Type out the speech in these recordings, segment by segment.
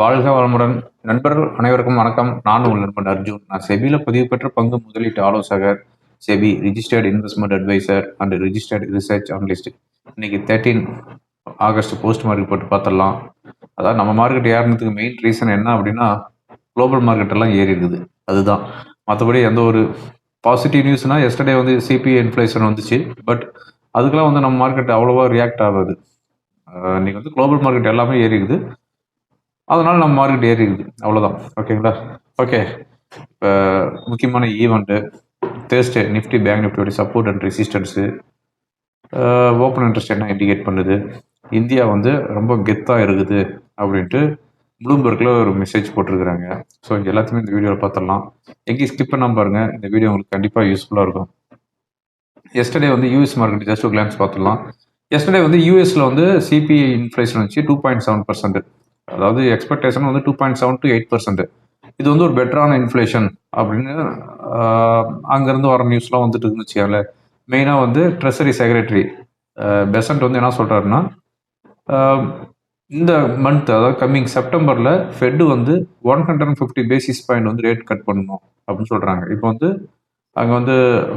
வாழ்க வளமுடன். நண்பர்கள் அனைவருக்கும் வணக்கம். நான் உங்கள் நண்பன் அர்ஜுன். நான் செபியில் பதிவு பெற்ற பங்கு முதலீட்டு ஆலோசகர் SEBI registered investment adviser and registered research analyst இன்னைக்கு தேர்ட்டீன் ஆகஸ்ட் போஸ்ட் மார்க்கெட் போட்டு பார்த்துடலாம். அதாவது நம்ம மார்க்கெட் ஏறினதுக்கு மெயின் ரீசன் என்ன அப்படின்னா குளோபல் மார்க்கெட் எல்லாம் ஏறி இருக்குது. அதுதான். மற்றபடி எந்த ஒரு பாசிட்டிவ் நியூஸ்னால் எஸ்டர்டே வந்து சிபிஐ இன்ஃப்ளேஷன் வந்துச்சு. பட் அதுக்கெல்லாம் வந்து நம்ம மார்க்கெட் அவ்வளோவா ரியாக்ட் ஆகாது. இன்றைக்கி வந்து குளோபல் மார்க்கெட் எல்லாமே ஏறி இருக்குது. அதனால நம்ம மார்க்கெட் ஏறிடுது. இருக்குது அவ்வளோதான் ஓகேங்களா ஓகே இப்போ முக்கியமான ஈவெண்ட்டு தேர்ஸ்டே நிஃப்டி பேங்க் நிஃப்டியோட support and resistance open interest என்ன இண்டிகேட் பண்ணுது? இந்தியா வந்து ரொம்ப கெத்தாக இருக்குது அப்படின்ட்டு ப்ளூம்பர்க்கில் ஒரு மெசேஜ் போட்டிருக்கிறாங்க. ஸோ இங்கே எல்லாத்தையுமே இந்த வீடியோவில் பார்த்துடலாம். எங்கேயும் ஸ்கிப் பண்ணாமல் பாருங்கள் இந்த வீடியோ உங்களுக்கு கண்டிப்பாக யூஸ்ஃபுல்லாக இருக்கும். எஸ்டர்டே வந்து யூஎஸ் மார்க்கெட் ஜஸ்ட் கிளான்ஸ் பார்த்துடலாம். எஸ்டர்டே வந்து யூஎஸில் வந்து சிபிஐ இன்ஃப்ளேஷன் வச்சு டூ பாயிண்ட் செவன் பர்சன்ட் அதாவது எக்ஸ்பெக்டேஷன் வந்து two point seven to eight percent இது வந்து ஒரு பெட்டரான இன்ஃப்ளேஷன் அப்படின்னு அங்கேருந்து வர நியூஸ்லாம் வந்துட்டு இருந்துச்சு அதில் மெயினாக வந்து ட்ரெஸரி செக்ரட்டரி பெசன்ட் வந்து என்ன சொல்கிறாருன்னா இந்த மந்த் அதாவது கம்மிங் செப்டம்பரில் ஃபெட்டு வந்து one hundred and fifty basis point வந்து ரேட் கட் பண்ணணும் அப்படின்னு சொல்கிறாங்க இப்போ வந்து அங்கே வந்து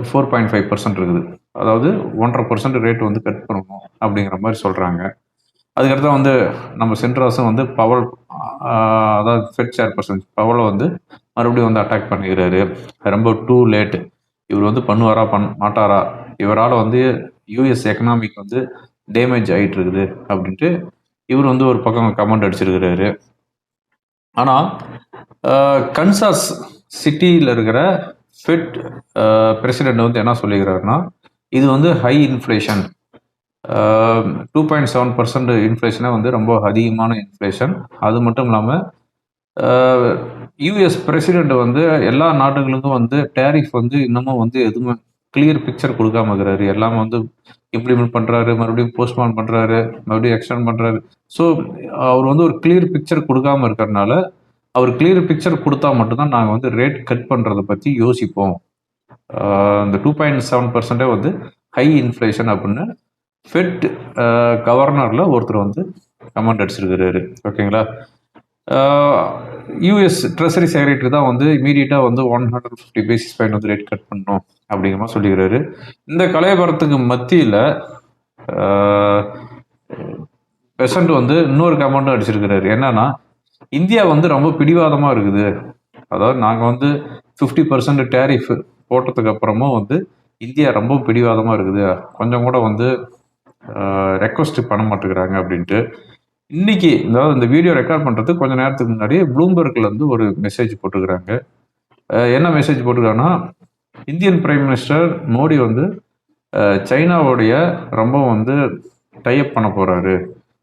ஃபோர் பாயிண்ட் ஃபைவ் பர்சன்ட் இருக்குது. அதாவது ஒன்றரை பர்சன்ட் ரேட் வந்து கட் பண்ணணும் அப்படிங்கிற மாதிரி சொல்கிறாங்க அதுக்கடுத்து வந்து நம்ம சென்ட்ராஸும் வந்து பவல் அதாவது ஃபெட் சேர்பர்சன் பவலை வந்து மறுபடியும் வந்து அட்டாக் பண்ணிக்கிறாரு. ரொம்ப டூ லேட் இவர் வந்து பண்ணுவாரா பண் மாட்டாரா? இவரால் வந்து யூஎஸ் எக்கனாமிக் வந்து டேமேஜ் ஆகிட்டு இருக்குது அப்படின்ட்டு இவர் வந்து ஒரு பக்கம் கமெண்ட் அடிச்சிருக்கிறாரு. ஆனால் கன்சாஸ் சிட்டியில் இருக்கிற ஃபெட் பிரசிடென்ட் வந்து என்ன சொல்லிக்கிறாருன்னா இது வந்து high inflation two point seven percent இன்ஃப்ளேஷனே வந்து ரொம்ப அதிகமான இன்ஃப்ளேஷன் அது மட்டும் இல்லாமல் யூஎஸ் பிரசிடெண்ட் வந்து எல்லா நாடுகளுக்கும் வந்து டேரிஃப் வந்து இன்னமும் வந்து எதுவுமே கிளியர் பிக்சர் கொடுக்காம இருக்கிறாரு. எல்லாமே வந்து இம்ப்ளிமெண்ட் பண்ணுறாரு மறுபடியும் போஸ்ட்போன் பண்ணுறாரு மறுபடியும் எக்ஸ்டெண்ட் பண்ணுறாரு ஸோ அவர் வந்து ஒரு கிளியர் பிக்சர் கொடுக்காம இருக்கிறதுனால அவர் கிளியர் பிக்சர் கொடுத்தா மட்டும்தான் நாங்கள் வந்து ரேட் கட் பண்ணுறதை பற்றி யோசிப்போம். அந்த இந்த டூ பாயிண்ட் செவன் பர்சன்டே வந்து ஹை இன்ஃப்ளேஷன் அப்படின்னு ஃபெட் கவர்னரில் uh, ஒருத்தர் வந்து கமெண்ட் அடிச்சிருக்கிறாரு. ஓகேங்களா யூஎஸ் ட்ரெஸரி செக்ரட்டரி தான் வந்து இமீடியட்டாக வந்து one hundred fifty basis point வந்து ரேட் கட் பண்ணணும் அப்படிங்கிற மாதிரி சொல்லிக்கிறாரு. இந்த கலையபரத்துக்கு மத்தியில் பெசண்ட் uh, வந்து இன்னொரு கமெண்ட்டும் அடிச்சிருக்கிறாரு. என்னன்னா இந்தியா வந்து ரொம்ப பிடிவாதமாக இருக்குது. அதாவது நாங்கள் வந்து ஃபிஃப்டி பர்சன்ட் டேரிஃப் போட்டதுக்கு அப்புறமும் வந்து இந்தியா ரொம்ப பிடிவாதமாக இருக்குது. கொஞ்சம் கூட வந்து ரெக்வஸ்ட் பண்ண மாட்டேங்கிறாங்க அப்படின்ட்டு. இன்னைக்கு அதாவது இந்த வீடியோ ரெக்கார்ட் பண்ணுறதுக்கு கொஞ்சம் நேரத்துக்கு முன்னாடி ப்ளூம்பர்க்ல ஒரு மெசேஜ் போட்டுக்கிறாங்க. என்ன மெசேஜ் போட்டுக்கிறாங்கன்னா இந்தியன் பிரைம் மினிஸ்டர் மோடி வந்து சைனாவுடைய ரொம்ப வந்து டைப் பண்ண போகிறாரு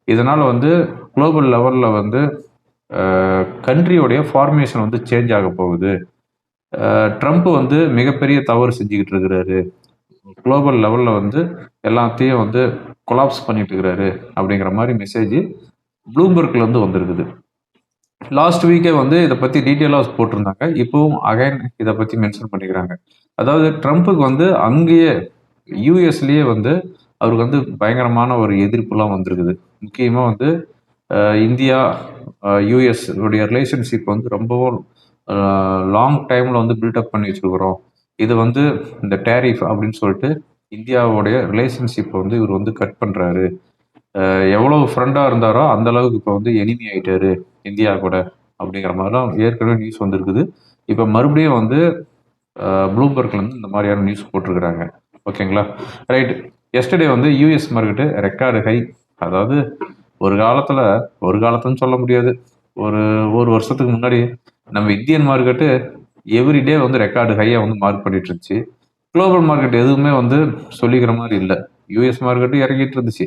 இதனால் வந்து குளோபல் லெவலில் வந்து கண்ட்ரியோடைய ஃபார்மேஷன் வந்து சேஞ்ச் ஆக போகுது. ட்ரம்ப் வந்து மிகப்பெரிய தவறு செஞ்சுக்கிட்டு இருக்கிறாரு. குளோபல் லெவலில் வந்து எல்லாத்தையும் வந்து கொலாப்ஸ் பண்ணிட்டு இருக்கிறாரு அப்படிங்கிற மாதிரி மெசேஜ் ப்ளூம்பர்க்லேருந்து வந்திருக்குது. லாஸ்ட் வீக்கே வந்து இதை பற்றி டீட்டெயிலாக போட்டிருந்தாங்க. இப்போவும் அகைன் இதை பற்றி மென்ஷன் பண்ணிக்கிறாங்க. அதாவது ட்ரம்ப்புக்கு வந்து அங்கேயே யூஎஸ்லேயே வந்து அவருக்கு வந்து பயங்கரமான ஒரு எதிர்ப்புலாம் வந்திருக்குது. முக்கியமாக வந்து இந்தியா யூஎஸ் உடைய ரிலேஷன்ஷிப் வந்து ரொம்பவும் லாங் டைமில் வந்து பில்டப் பண்ணி வச்சுருக்குறோம். இது வந்து இந்த டேரிஃப் அப்படின்னு சொல்லிட்டு இந்தியாவுடைய ரிலேஷன்ஷிப் வந்து இவர் வந்து கட் பண்ணுறாரு எவ்வளோ ஃப்ரெண்டாக இருந்தாரோ அந்த அளவுக்கு இப்போ வந்து எனிமி ஆகிட்டாரு இந்தியா கூட அப்படிங்கிற மாதிரிலாம் ஏற்கனவே நியூஸ் வந்திருக்குது. இப்போ மறுபடியும் வந்து ப்ளூம்பர்க்ல இந்த மாதிரியான நியூஸ் போட்டிருக்கிறாங்க. ஓகேங்களா? ரைட் எஸ்டர்டே வந்து யூஎஸ் மார்க்கெட்டு ரெக்கார்டு ஹை அதாவது ஒரு காலத்தில் ஒரு காலத்துன்னு சொல்ல முடியாது. ஒரு ஒரு வருஷத்துக்கு முன்னாடி நம்ம இந்தியன் மார்க்கெட்டு எவ்ரிடே வந்து ரெக்கார்டு ஹையாக வந்து மார்க் பண்ணிட்டு இருந்துச்சு குளோபல் மார்க்கெட் எதுவுமே வந்து சொல்லிக்கிற மாதிரி இல்லை. யூஎஸ் மார்க்கெட்டும் இறங்கிட்டு இருந்துச்சு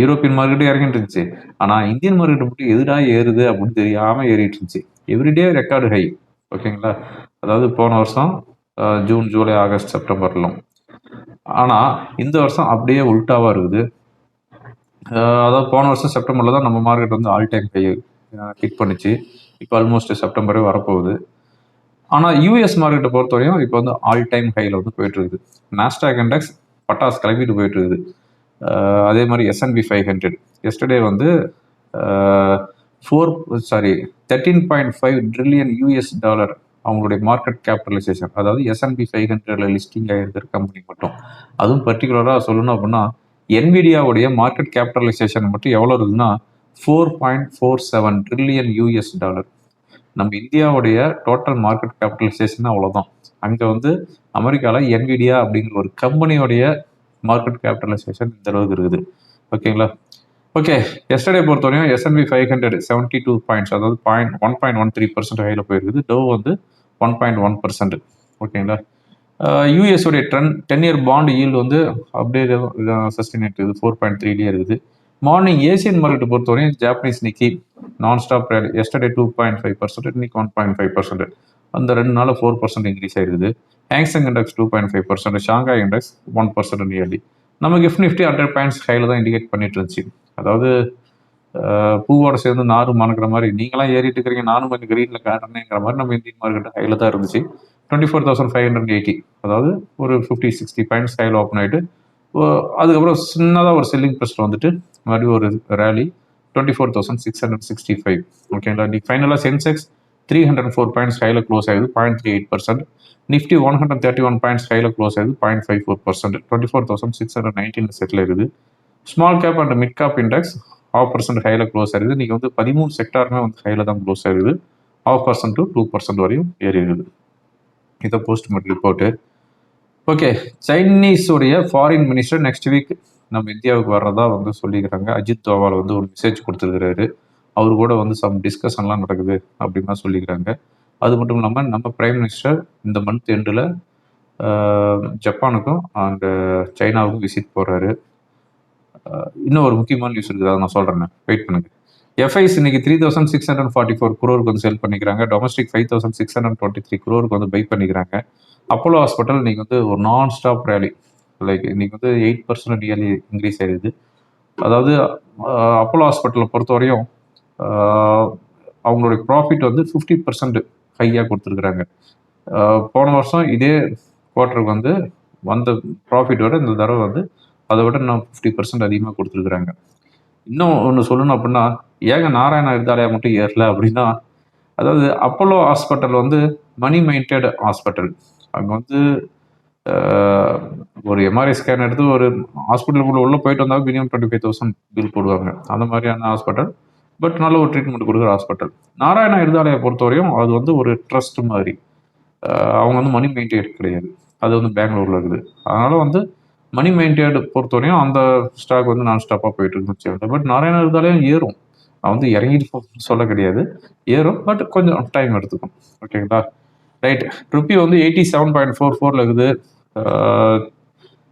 யூரோப்பியன் மார்க்கெட்டும் இறங்கிட்டு இருந்துச்சு ஆனால் இந்தியன் மார்க்கெட் மட்டும் எதுடா ஏறுது அப்படின்னு தெரியாமல் ஏறிட்டு இருந்துச்சு எவ்ரிடே ரெக்கார்டு ஹை ஓகேங்களா? அதாவது போன வருஷம் ஜூன் ஜூலை ஆகஸ்ட் செப்டம்பர்லாம் ஆனால் இந்த வருஷம் அப்படியே உல்ட்டாவாக இருக்குது. அதாவது போன வருஷம் செப்டம்பரில் தான் நம்ம மார்க்கெட் வந்து ஆல் டைம் ஹை ஹிட் பண்ணிச்சு. இப்போ ஆல்மோஸ்ட் செப்டம்பரே வரப்போகுது. ஆனால் யூஎஸ் மார்க்கெட்டை பொறுத்தவரையும் இப்போ வந்து ஆல் டைம் ஹையில் வந்து போயிட்டு இருக்குது நாஸ்டாக் இண்டெக்ஸ் பட்டாஸ் கிளம்பிட்டு போயிட்டு இருக்குது அதே மாதிரி S and P five hundred yesterday வந்து four sorry thirteen point five trillion US dollar அவங்களுடைய மார்க்கெட் கேபிட்டலைசேஷன் அதாவது எஸ்என்பி ஃபைவ் ஹண்ட்ரட்ல லிஸ்டிங் ஆகிருக்கிற கம்பெனி மட்டும். அதுவும் பர்டிகுலராக சொல்லணும் அப்படின்னா என்விடியாவுடைய மார்க்கெட் கேபிட்டலைசேஷன் மட்டும் எவ்வளோ இருக்குதுன்னா four point four seven trillion US dollar நம்ம இந்தியாவுடைய டோட்டல் மார்க்கெட் கேபிட்டலைசேஷன் அவ்வளோதான் அங்கே வந்து அமெரிக்காவில் என்விடியா அப்படிங்கிற ஒரு கம்பெனியோடைய மார்க்கெட் கேபிட்டலைசேஷன் இந்த அளவுக்கு இருக்குது. ஓகேங்களா ஓகே எஸ்டர்டே பொறுத்தவரையும் S and P five hundred seventy two points அதாவது point one point one three percent ஹையில் போயிருக்குது. டோ வந்து ஒன் பாயிண்ட் ஒன் பர்சன்ட் ஓகேங்களா யூஎஸ் உடைய ட்ரென் டென் இயர் பாண்ட் ஈல்டு வந்து அப்படியே சஸ்டெயின் இருக்குது. ஃபோர் பாயிண்ட் த்ரீலேயே இருக்குது. மார்னிங் ஏசியன் மார்க்கெட் பொறுத்தவரையும் Japanese Nikkei non stop yesterday two point five percent இன்னைக்கு ஒன் பாயிண்ட் ஃபைவ் பர்சன்ட் அந்த ரெண்டு நாளில் ஃபோர் பர்சன்ட் இன்க்ரீஸ் ஆயிருக்குது. Hang Seng index two point five percent Shanghai index one percent nearly நம்ம gift Nifty hundred points ஹையில் தான் indicate பண்ணிட்டு இருந்துச்சு. அதாவது பூவோட சேர்ந்து நாரும் மணக்கிற மாதிரி நீங்களாம் ஏறிட்டு இருக்கிறீங்க நானும் கொஞ்சம் கிரீனில் காட்டுறேங்கிற மாதிரி நம்ம இந்தியன் மார்க்கெட் ஹையில் தான் இருந்துச்சு. Twenty four thousand five hundred eighty அதாவது ஒரு ஃபிஃப்டி சிக்ஸ்டி பாயிண்ட்ஸ் ஹையில் ஓப்பன் ஆகிட்டு அதுக்கப்புறம் சின்னதாக ஒரு செல்லிங் ப்ரெஷர் வந்துட்டு மறுபடியும் ஒரு rally twenty four thousand six hundred sixty five ஓகேங்களா இன்னைக்கு ஃபைனலாக Sensex three hundred four points ஹையில் க்ளோஸ் ஆகுது point three eight percent Nifty one hundred thirty one points ஹையில் க்ளோஸ் ஆகுது point five four percent twenty four thousand six hundred nineteen settle இருக்குது small cap and mid cap index half percent ஹையில் close ஆகுது நீங்கள் வந்து பதிமூணு செக்டாருமே வந்து ஹையில் தான் க்ளோஸ் ஆகுது half percent to two percent வரையும் ஏறி இருக்குது இதை போஸ்ட் மட்டும் ரிப்போர்ட்டு ஓகே சைனீஸுடைய ஃபாரின் மினிஸ்டர் நெக்ஸ்ட் வீக் நம்ம இந்தியாவுக்கு வர்றதா வந்து சொல்லிக்கிறாங்க. அஜித் தோவால் வந்து ஒரு மெசேஜ் கொடுத்துருக்கிறாரு. அவர் கூட வந்து சம் டிஸ்கஷன்லாம் நடக்குது அப்படின்னு சொல்லிக்கிறாங்க. அது மட்டும் இல்லாமல் நம்ம பிரைம் மினிஸ்டர் இந்த மந்த் எண்டில் ஜப்பானுக்கும் அண்ட் சைனாவுக்கும் விசிட் போகிறாரு இன்னும் ஒரு முக்கியமான நியூஸ் இருக்குது. அதை நான் சொல்கிறேன் வெயிட் பண்ணுங்க. எஃப்ஐஸ் இன்னைக்கு three thousand six hundred forty four குரோருக்கு வந்து செல் பண்ணிக்கிறாங்க. Domestic five thousand six hundred twenty three குரோருக்கு வந்து பை பண்ணிக்கிறாங்க. அப்போலோ ஹாஸ்பிட்டல் இன்றைக்கி வந்து ஒரு நான் ஸ்டாப் ரேலி லைக் இன்றைக்கி வந்து எயிட் பர்சன்ட் நியர்லி இன்க்ரீஸ் ஆகிடுது அதாவது அப்போலோ ஹாஸ்பிட்டலை பொறுத்தவரையும் அவங்களுடைய ப்ராஃபிட் வந்து ஃபிஃப்டி பர்சன்ட் ஹையாக கொடுத்துருக்குறாங்க. போன வருஷம் இதே குவார்ட்டருக்கு வந்து வந்த ப்ராஃபிட் விட இந்த தடவை வந்து அதை விட இன்னும் ஃபிஃப்டி பர்சன்ட் அதிகமாக கொடுத்துருக்குறாங்க. இன்னும் ஒன்று சொல்லணும் அப்படின்னா ஏங்க நாராயணா இருந்தாலையா மட்டும் ஏறல அப்படின்னா அதாவது அப்போலோ ஹாஸ்பிட்டல் வந்து மணி மைண்டட் ஹாஸ்பிட்டல் அங்கே வந்து ஒரு எம்ஆர்ஐ ஸ்கேன் எடுத்து ஒரு ஹாஸ்பிட்டலுக்குள்ள உள்ள போயிட்டு வந்தால் minimum twenty five thousand bill போடுவாங்க. அந்த மாதிரியான ஹாஸ்பிட்டல் பட் நல்ல ஒரு ட்ரீட்மெண்ட் கொடுக்குற ஹாஸ்பிட்டல் நாராயணா இருதாலயை பொறுத்தவரையும் அது வந்து ஒரு ட்ரஸ்ட் மாதிரி. அவங்க வந்து மணி மெயின்டைன் கிடையாது. அது வந்து பெங்களூர்ல இருக்குது. அதனால வந்து மணி மெயின்டைன் பொறுத்தவரையும் அந்த ஸ்டாக் வந்து நான் ஸ்டாப்பாக போயிட்டு இருந்துச்சு பட் நாராயணா இருந்தாலையும் ஏறும். நான் வந்து இறங்கிட்டு சொல்ல கிடையாது. ஏறும். பட் கொஞ்சம் டைம் எடுத்துக்கும். ஓகேங்களா ரைட் ருப்பி வந்து எயிட்டி செவன் பாயிண்ட் ஃபோர் ஃபோரில் இருக்குது. Uh,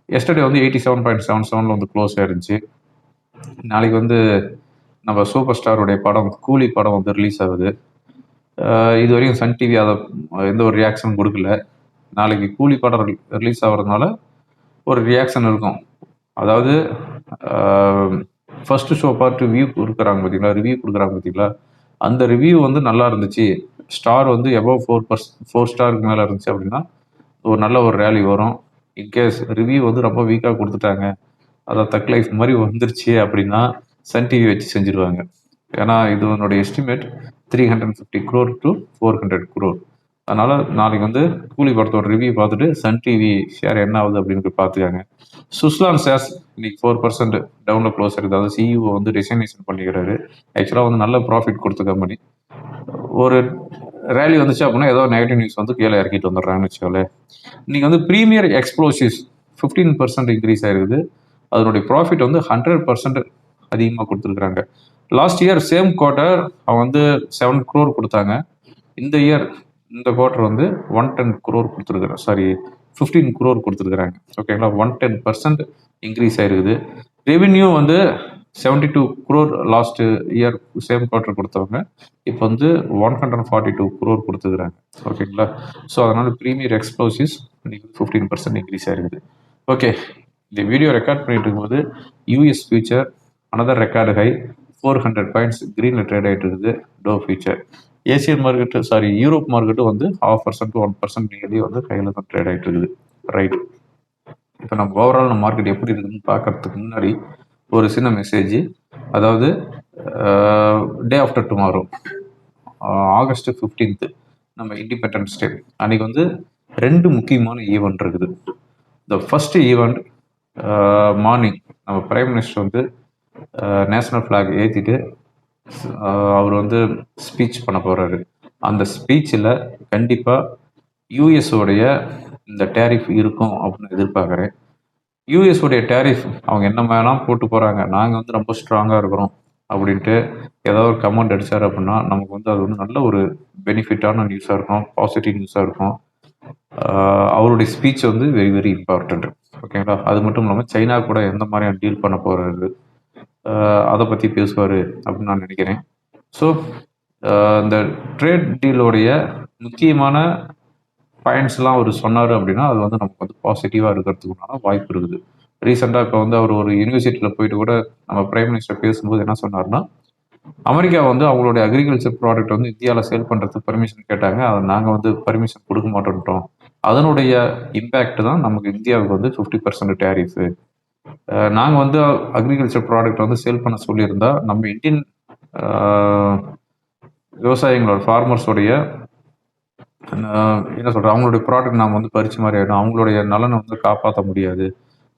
எஸ்டர்டே வந்து எயிட்டி செவன் பாயிண்ட் செவன் செவனில் வந்து க்ளோஸ் ஆயிருந்துச்சு. நாளைக்கு வந்து நம்ம சூப்பர் ஸ்டாருடைய படம் கூலி படம் வந்து ரிலீஸ் ஆகுது. Uh, இது வரைக்கும் சன் டிவி அதை எந்த ஒரு ரியாக்ஷனும் கொடுக்கல. நாளைக்கு கூலி படம் ரிலீஸ் ஆகிறதுனால ஒரு ரியாக்ஷன் இருக்கும். அதாவது ஃபஸ்ட்டு ஷோ பார்ட்டு ரிவ்யூ கொடுக்குறாங்க பார்த்தீங்களா ரிவ்யூ கொடுக்குறாங்க பார்த்தீங்களா அந்த ரிவ்யூ வந்து நல்லா இருந்துச்சு. ஸ்டார் வந்து எபவ் ஃபோர் பர்ஸ் ஃபோர் ஸ்டாருக்கு மேலே இருந்துச்சு அப்படின்னா ஒரு நல்ல ஒரு ரேலி வரும். இன்கேஸ் ரிவ்யூ வந்து ரொம்ப வீக்காக கொடுத்துட்டாங்க. அதான் தக் லைஃப் மாதிரி வந்துருச்சு அப்படின்னா சன் டிவி வச்சு செஞ்சுருவாங்க. ஏன்னா இது உன்னோட estimate three hundred fifty crore to four hundred crore அதனால் நாளைக்கு வந்து கூலி படத்தோட ரிவ்யூ பார்த்துட்டு சன் டிவி ஷேர் என்ன ஆகுது அப்படின்னு பார்த்துக்காங்க. சுஸ்லான் ஷேர்ஸ் இன்னைக்கு ஃபோர் பர்சன்ட் டவுனில் க்ளோஸ் இருக்குது அதாவது சிஇஓ வந்து ரிசைனேஷன் பண்ணிக்கிறாரு. ஆக்சுவலாக வந்து நல்ல ப்ராஃபிட் கொடுத்த கம்பெனி ஒரு ரேலி வந்துச்சு அப்படின்னா ஏதோ நெகட்டிவ் நியூஸ் வந்து கீழே இறக்கிட்டு வந்துடுறாங்கன்னு வச்சுக்கோங்களேன். இன்னைக்கு வந்து Premier Explosives fifteen percent increase ஆயிருக்குது. அதனுடைய ப்ராஃபிட் வந்து ஹண்ட்ரட் பர்சன்ட் அதிகமாக கொடுத்துருக்குறாங்க. லாஸ்ட் இயர் சேம் குவார்ட்டர் அவன் வந்து செவன் க்ரோர் கொடுத்தாங்க. இந்த இயர் இந்த குவார்ட்டர் வந்து ஒன் டென் குரோர் கொடுத்துருக்குறாங்க சாரி ஃபிஃப்டீன் குரோர் கொடுத்துருக்குறாங்க. ஓகேங்களா ஒன் டென் பர்சன்ட் இன்க்ரீஸ் ஆயிருக்குது. ரெவென்யூ வந்து seventy two crore last year same quarter கொடுத்தவங்க. இப்போ வந்து one hundred forty two crore கொடுத்துருக்குறாங்க ஓகேங்களா ஸோ அதனால் ப்ரீமியர் எக்ஸ்ப்ளோசிவ்ஸ் இன்னைக்கு ஃபிஃப்டீன் பர்சன்ட் இன்க்ரீஸ் ஆயிருக்குது. ஓகே இந்த வீடியோ ரெக்கார்ட் பண்ணிட்டு இருக்கும்போது US future another record high four hundred points க்ரீனில் ட்ரேட் ஆகிட்டு இருக்குது Dow future Asian market sorry Europe market வந்து half percent one percent nearly வந்து கையில் தான் ட்ரேட் ஆகிட்டு இருக்குது. ரைட் இப்போ நம்ம ஓவரால் நம்ம மார்க்கெட் எப்படி இருக்குதுன்னு பார்க்கறதுக்கு முன்னாடி ஒரு சின்ன மெசேஜ் அதாவது day after tomorrow August fifteenth நம்ம இண்டிபெண்டன்ஸ் டே அன்றைக்கி வந்து ரெண்டு முக்கியமான ஈவெண்ட் இருக்குது. த ஃபஸ்ட்டு ஈவெண்ட் மார்னிங் நம்ம பிரைம் மினிஸ்டர் வந்து நேஷ்னல் ஃப்ளாக் ஏற்றிட்டு அவர் வந்து ஸ்பீச் பண்ண போகிறாரு அந்த ஸ்பீச்சில் கண்டிப்பாக யூஎஸோடைய இந்த டேரிஃப் இருக்கும் அப்படின்னு எதிர்பார்க்குறேன். யூஎஸ் டேரிஃப் அவங்க என்ன வேணால் போட்டு போகிறாங்க நாங்கள் வந்து ரொம்ப ஸ்ட்ராங்காக இருக்கிறோம் அப்படின்ட்டு ஏதாவது ஒரு கமெண்ட் அடித்தார் அப்படின்னா நமக்கு வந்து அது வந்து நல்ல ஒரு பெனிஃபிட்டான நியூஸாக இருக்கும் பாசிட்டிவ் நியூஸாக இருக்கும். அவருடைய ஸ்பீச் வந்து வெரி வெரி இம்பார்ட்டண்ட் ஓகேங்களா அது மட்டும் இல்லாமல் சைனா கூட எந்த மாதிரியான டீல் பண்ண போகிறாரு அதை பற்றி பேசுவார் அப்படின்னு நான் நினைக்கிறேன். ஸோ இந்த ட்ரேட் டீலோடைய முக்கியமான பாயிண்ட்ஸ்லாம் அவர் சொன்னார் அப்படின்னா அது வந்து நமக்கு வந்து பாசிட்டிவாக இருக்கிறதுக்குனால வாய்ப்பு இருக்குது. ரீசெண்டாக இப்போ வந்து அவர் ஒரு யூனிவர்சிட்டியில் போயிட்டு கூட நம்ம பிரைம் மினிஸ்டர் பேசும்போது என்ன சொன்னார்னா அமெரிக்கா வந்து அவங்களுடைய அக்ரிகல்ச்சர் ப்ராடக்ட் வந்து இந்தியாவில் சேல் பண்ணுறதுக்கு பர்மிஷன் கேட்டாங்க. அதை நாங்கள் வந்து பர்மிஷன் கொடுக்க மாட்டோம்ட்டோம் அதனுடைய இம்பேக்ட் தான் நமக்கு இந்தியாவுக்கு வந்து ஃபிஃப்டி பர்சன்ட் டேரிஃபு நாங்கள் வந்து அக்ரிகல்ச்சர் ப்ராடக்ட் வந்து சேல் பண்ண சொல்லியிருந்தா நம்ம இந்தியன் விவசாயிகளோட ஃபார்மர்ஸோடைய என்ன சொல்கிற அவங்களுடைய ப்ராடக்ட் நாம் வந்து பறிச்சு மாதிரி ஆகிடும் அவங்களுடைய நலனை வந்து காப்பாற்ற முடியாது.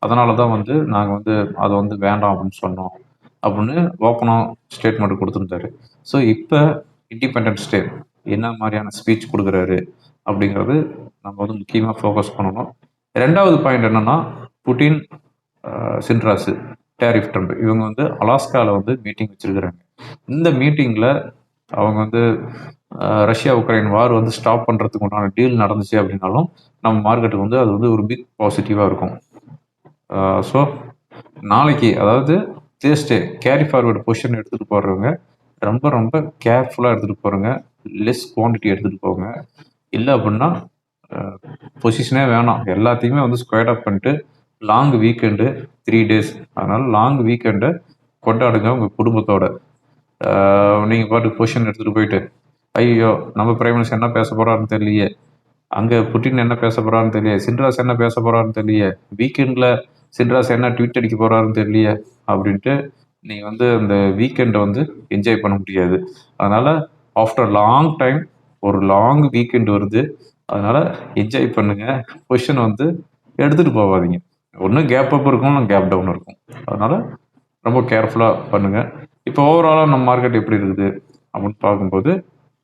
அதனால தான் வந்து நாங்கள் வந்து அதை வந்து வேண்டாம் அப்படின்னு சொன்னோம். அப்படின்னு ஓப்பனாக ஸ்டேட்மெண்ட் கொடுத்துருந்தாரு. ஸோ இப்போ இண்டிபெண்டன்ஸ் டே என்ன மாதிரியான ஸ்பீச் கொடுக்குறாரு அப்படிங்கிறது நம்ம வந்து முக்கியமாக ஃபோக்கஸ் பண்ணணும். ரெண்டாவது பாயிண்ட் என்னென்னா புட்டின் சின்ராசு டேரிஃப் ட்ரம்ப் இவங்க வந்து அலாஸ்காவில் வந்து மீட்டிங் வச்சிருக்கிறாங்க. இந்த மீட்டிங்கில் அவங்க வந்து ரஷ்யா உக்ரைன் வார் வந்து ஸ்டாப் பண்ணுறதுக்கு உண்டான டீல் நடந்துச்சு அப்படின்னாலும் நம்ம மார்க்கெட்டுக்கு வந்து அது வந்து ஒரு பிக் பாசிட்டிவாக இருக்கும். ஸோ நாளைக்கு அதாவது தேர்ஸ்டே கேரி ஃபார்வர்டு பொசிஷன் எடுத்துகிட்டு போடுறவங்க ரொம்ப ரொம்ப கேர்ஃபுல்லாக எடுத்துகிட்டு போகிறவங்க லெஸ் குவான்டிட்டி எடுத்துகிட்டு போங்க. இல்லை அப்படின்னா பொசிஷனே வேணாம். எல்லாத்தையுமே வந்து ஸ்கொயர் அப் பண்ணிட்டு லாங் வீக்கெண்டு த்ரீ டேஸ் அதனால் லாங் வீக்கெண்டை கொண்டாடுங்க உங்கள் குடும்பத்தோட. நீங்கள் பாட்டு பொசிஷன் எடுத்துகிட்டு போயிட்டு ஐயோ நம்ம பிரைம் மினிஸ்டர் என்ன பேச போகிறாருன்னு தெரியலையே. அங்கே புட்டின் என்ன பேச போகிறாருன்னு தெரியல சின்ராஸ் என்ன பேச போகிறாருன்னு தெரியல வீக்கெண்டில் சின்ராஸ் என்ன ட்வீட் அடிக்க போகிறாருன்னு தெரியலையே அப்படின்ட்டு நீங்கள் வந்து அந்த வீக்கெண்டை வந்து என்ஜாய் பண்ண முடியாது. அதனால் ஆஃப்டர் லாங் டைம் ஒரு லாங் வீக்கெண்ட் வருது. அதனால் என்ஜாய் பண்ணுங்கள் பொசிஷன் வந்து எடுத்துகிட்டு போகாதீங்க. ஒன்று கேப் அப் இருக்கும் கேப் டவுன் இருக்கும். அதனால் ரொம்ப கேர்ஃபுல்லாக பண்ணுங்கள் இப்போ ஓவராலாக நம்ம மார்க்கெட் எப்படி இருக்குது அப்படின்னு பார்க்கும்போது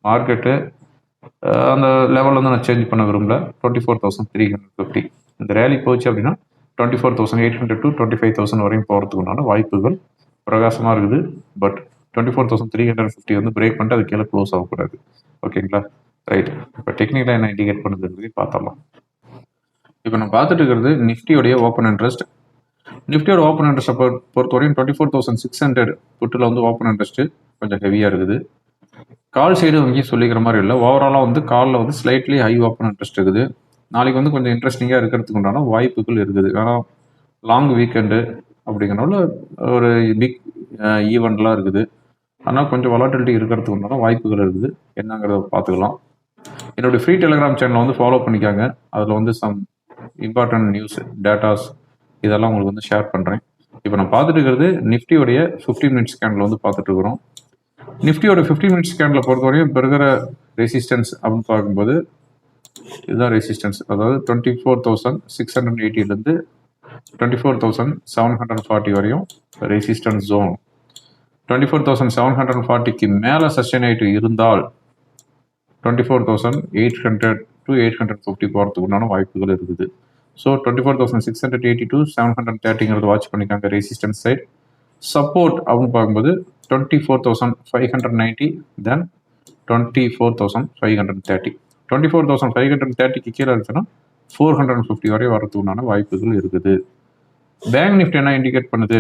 மார்க்கெட்டு அந்த லெவலில் வந்து நான் சேஞ்ச் பண்ண விரும்பல. Twenty four thousand three hundred fifty இந்த ரேலி போச்சு அப்படின்னா twenty four thousand eight hundred to twenty five thousand வரையும் போகிறதுக்குண்டான வாய்ப்புகள் பிரகாசமாக இருக்குது. But twenty four thousand three hundred fifty வந்து பிரேக் பண்ணிட்டு அது கீழே க்ளோஸ் ஆகக்கூடாது. ஓகேங்களா ரைட் இப்போ டெக்னிக்கலாக என்ன இண்டிகேட் பண்ணுதுன்றதையும் பார்த்தலாம் இப்போ நம்ம பார்த்துட்டு இருக்கிறது நிஃப்டியோடைய ஓப்பன் இன்ட்ரெஸ்ட் நிஃப்டியோட ஓப்பன் இன்ட்ரெஸ்ட்டை பொறுத்தவரையும் twenty four thousand six hundred புட்டில் வந்து ஓப்பன் இன்ட்ரெஸ்ட்டு கொஞ்சம் ஹெவியாக இருக்குது. கால் சைடு வங்கி சொல்லிக்கிற மாதிரி இல்லை. ஓவராலாக வந்து காலில் வந்து ஸ்லைட்லி ஹை ஓப்பன் இன்ட்ரெஸ்ட் இருக்குது. நாளைக்கு வந்து கொஞ்சம் இன்ட்ரெஸ்டிங்காக இருக்கிறதுக்கு உண்டான வாய்ப்புகள் இருக்குது. ஏன்னா லாங் வீக்கெண்டு அப்படிங்கிறனால ஒரு பிக் ஈவெண்ட்லாம் இருக்குது. ஆனால் கொஞ்சம் வலாட்டிலிட்டி இருக்கிறதுக்கு உண்டான வாய்ப்புகள் இருக்குது. என்னங்கிறத பார்த்துக்கலாம். என்னுடைய ஃப்ரீ டெலிகிராம் சேனலை வந்து ஃபாலோ பண்ணிக்காங்க. அதில் வந்து சம் இம்பார்ட்டன்ட் நியூஸ் டேட்டாஸ் இதெல்லாம் உங்களுக்கு வந்து ஷேர் பண்ணுறேன் இப்போ நான் பார்த்துட்டு இருக்கிறது நிஃப்டியோடைய ஃபிஃப்டி மினிட்ஸ் ஸ்கேனில் வந்து பார்த்துட்டு இருக்கிறோம். நிஃப்டியோட ஃபிஃப்டி மினிட்ஸ் ஸ்கேனில் பொறுத்தவரையும் இப்போ இருக்கிற ரெசிஸ்டன்ஸ் அப்படின்னு பார்க்கும்போது இதுதான் ரெசிஸ்டன்ஸ் அதாவது twenty four thousand six hundred எயிட்டிலேருந்து twenty four thousand seven hundred forty வரையும் resistance zone twenty four thousand seven hundred ஃபார்ட்டிக்கு மேலே சஸ்டெயின் ஆகிட்டு இருந்தால் twenty four thousand eight hundred to eight hundred fifty போகிறதுக்கு உண்டான வாய்ப்புகள் இருக்குது. So twenty four thousand six hundred eighty to seven hundred தேர்ட்டிங்கிறது watch பண்ணிக்காங்க resistance side support அப்படின்னு பார்க்கும்போது twenty four thousand five hundred ninety then twenty four thousand five hundred thirty twenty four thousand five hundred தேர்ட்டிக்கு கீழே இருந்துச்சுன்னா four hundred fifty வரை வரதுக்குண்டான வாய்ப்புகள் இருக்குது. Bank Nifty என்ன இண்டிகேட் பண்ணுது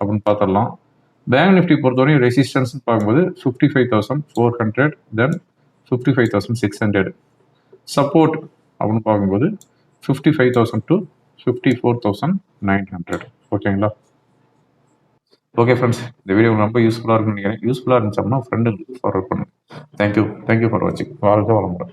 அப்படின்னு பார்த்துடலாம். பேங்க் நிஃப்டி பொறுத்தவரையும் ரெசிஸ்டன்ஸ்னு பார்க்கும்போது fifty five thousand four hundred then fifty five thousand six hundred support அப்படின்னு பார்க்கும்போது fifty five thousand to fifty four thousand nine hundred ஓகேங்களா ஓகே ஃப்ரெண்ட்ஸ் இந்த வீடியோ ரொம்ப யூஸ்ஃபுல்லாக இருக்குன்னு நினைக்கிறேன். யூஸ்ஃபுல்லாக இருந்துச்சோம்னா ஃப்ரெண்டுங்களுக்கு ஃபார்வர்ட் பண்ணுங்கள் thank you thank you for வாட்சிங் வாழ்க்கை வளமுடன்.